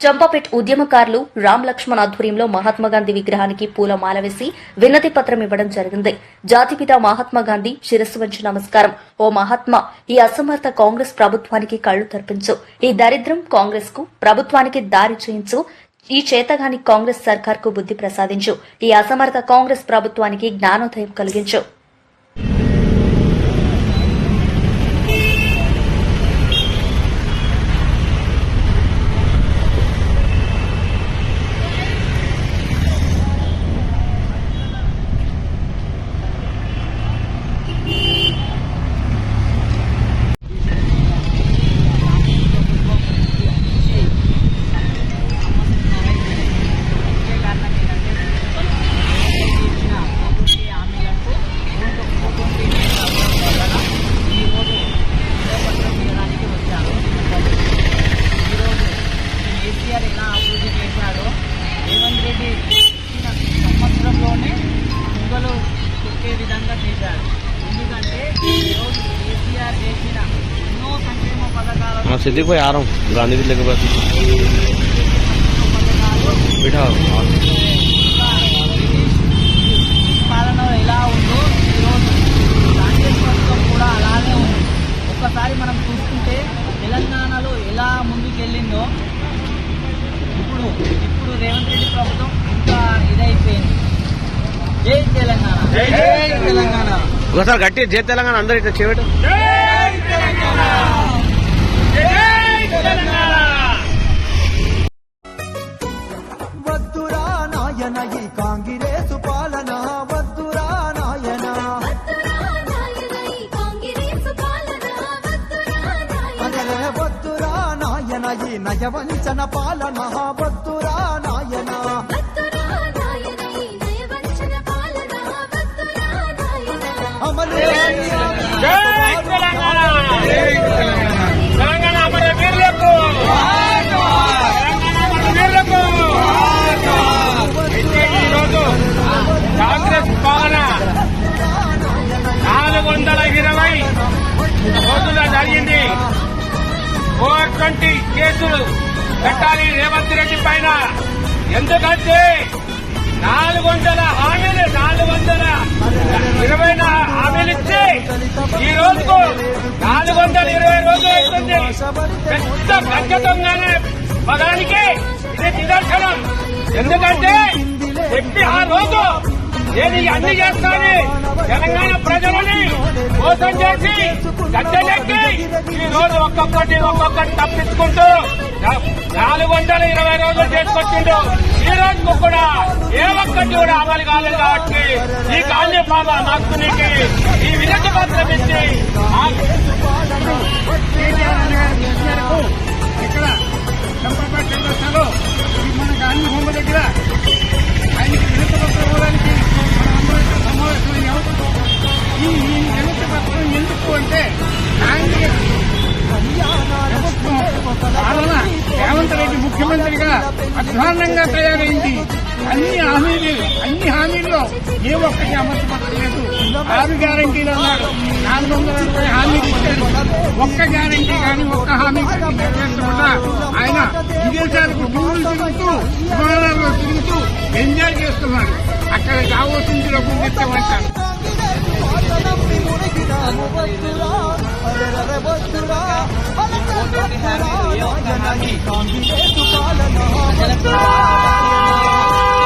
చంపాపేట్ ఉద్యమకారులు రామ్ లక్ష్మణ్ ఆధ్వర్యంలో మహాత్మాగాంధీ విగ్రహానికి పూల మాల వేసి వినతి పత్రం ఇవ్వడం జరిగింది. జాతిపిత మహాత్మాగాంధీ శిరస్సు వంచి నమస్కారం. ఓ మహాత్మా ఈ అసమర్థ కాంగ్రెస్ ప్రభుత్వానికి కళ్ళు తెరిపించు. ఈ దరిద్రం కాంగ్రెస్కు ప్రభుత్వానికి దారి చేయించు. ఈ చేతగాని కాంగ్రెస్ సర్కార్కు బుద్ధి ప్రసాదించు. ఈ అసమర్థ కాంగ్రెస్ ప్రభుత్వానికి జ్ఞానోదయం కలిగించు. हाँ सिद्धि को आ रहा हूँ गांधी जी लेके बस పథకాలు बैठा పాలన ఎలా ఉందో ఈరోజు కాంగ్రెస్ ప్రభుత్వం కూడా అలానే ఉంది ఒక్కసారి మనం చూసుకుంటే తెలంగాణలో ఎలా ముందుకెళ్ళిందో ఇప్పుడు ఇప్పుడు రేవంత్ రెడ్డి ప్రభుత్వం ఇంకా ఇదైపోయింది జై తెలంగాణ జై తెలంగాణ ఒకసారి గట్టి జై తెలంగాణ అందరు ఇట్లా చేయబెట్టు వద్దురా నాయన ఈ కాంగిరేసు పాలన వద్దురా నాయన. అదే వద్దురా నాయన. ఈ నయవంచన పాలన వద్దురా నాయన. అమలు తెలంగాణ. ఫోర్ కేసులు పెట్టాలి రేవంత్ రెడ్డి పైన. ఎందుకంటే నాలుగు వందల హామీలు నాలుగు వందల ఇరవై నా- హామీలు ఇచ్చి ఈ రోజుకు నాలుగు వందల ఇరవై రోజులు అవుతుంది. పెద్ద గచ్చతంగానే పదానికి ఇది నిదర్శనం. నేను ఈ అన్ని చేస్తాను? తెలంగాణ ప్రజలని మోసం చేసి గద్దెలెక్కి ఈ రోజు ఒక్కొక్కటి ఒక్కొక్కటి తప్పించుకుంటూ నాలుగు వందల ఇరవై రోజులు చేసుకొచ్చిండు. ఈ రోజుకు కూడా ఏ ఒక్కటి కూడా అమలు కాలేదు కాబట్టి ఈ కాలనీ బాబా మాకు ఈ వినతి పత్రం ఇచ్చి పత్రం అంటే కాంగ్రెస్ పాలన రేవంత్ రెడ్డి ముఖ్యమంత్రిగా అధ్వానంగా తయారైంది. అన్ని హామీలు అన్ని హామీల్లో ఏ ఒక్కటి అమర్చబడలేదు. ఆరు గ్యారంటీలు అన్నాడు నాలుగు వందల అరవై హామీలు ఇచ్చారు. ఒక్క గ్యారంటీ కానీ ఒక్క హామీ నెరవేర్చకుండా ఆయన విదేశాలకు టూర్లు తిరుగుతూ విమానాల్లో తిరుగుతూ ఎంజాయ్ చేస్తున్నాడు అక్కడ కావాల్సింది డబ్బులు తెచ్చామంటారు ప్రజలకు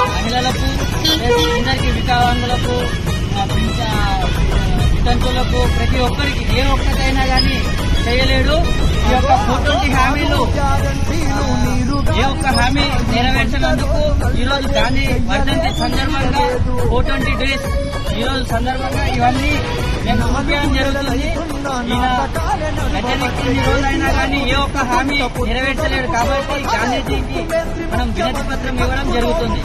మహిళలకు అందరికీ వికలాంగులకు వితంతులకు ప్రతి ఒక్కరికి ఏ ఒక్కటైనా కానీ చేయలేడు ఈ యొక్క ఫోటోటి హామీలు ఏ చేసినందుకు ఈరోజు గాంధీ వర్ధంతి సందర్భంగా ఫోర్ ట్వంటీ డేస్ ఈరోజు సందర్భంగా ఇవన్నీ నేను చూపించడం జరుగుతుంది. ఈయన గద్దెనెక్కి ఇన్ని రోజులైనా కానీ ఏ ఒక్క హామీ నెరవేర్చలేడు కాబట్టి గాంధీజీకి మనం వినతి పత్రం ఇవ్వడం జరుగుతుంది.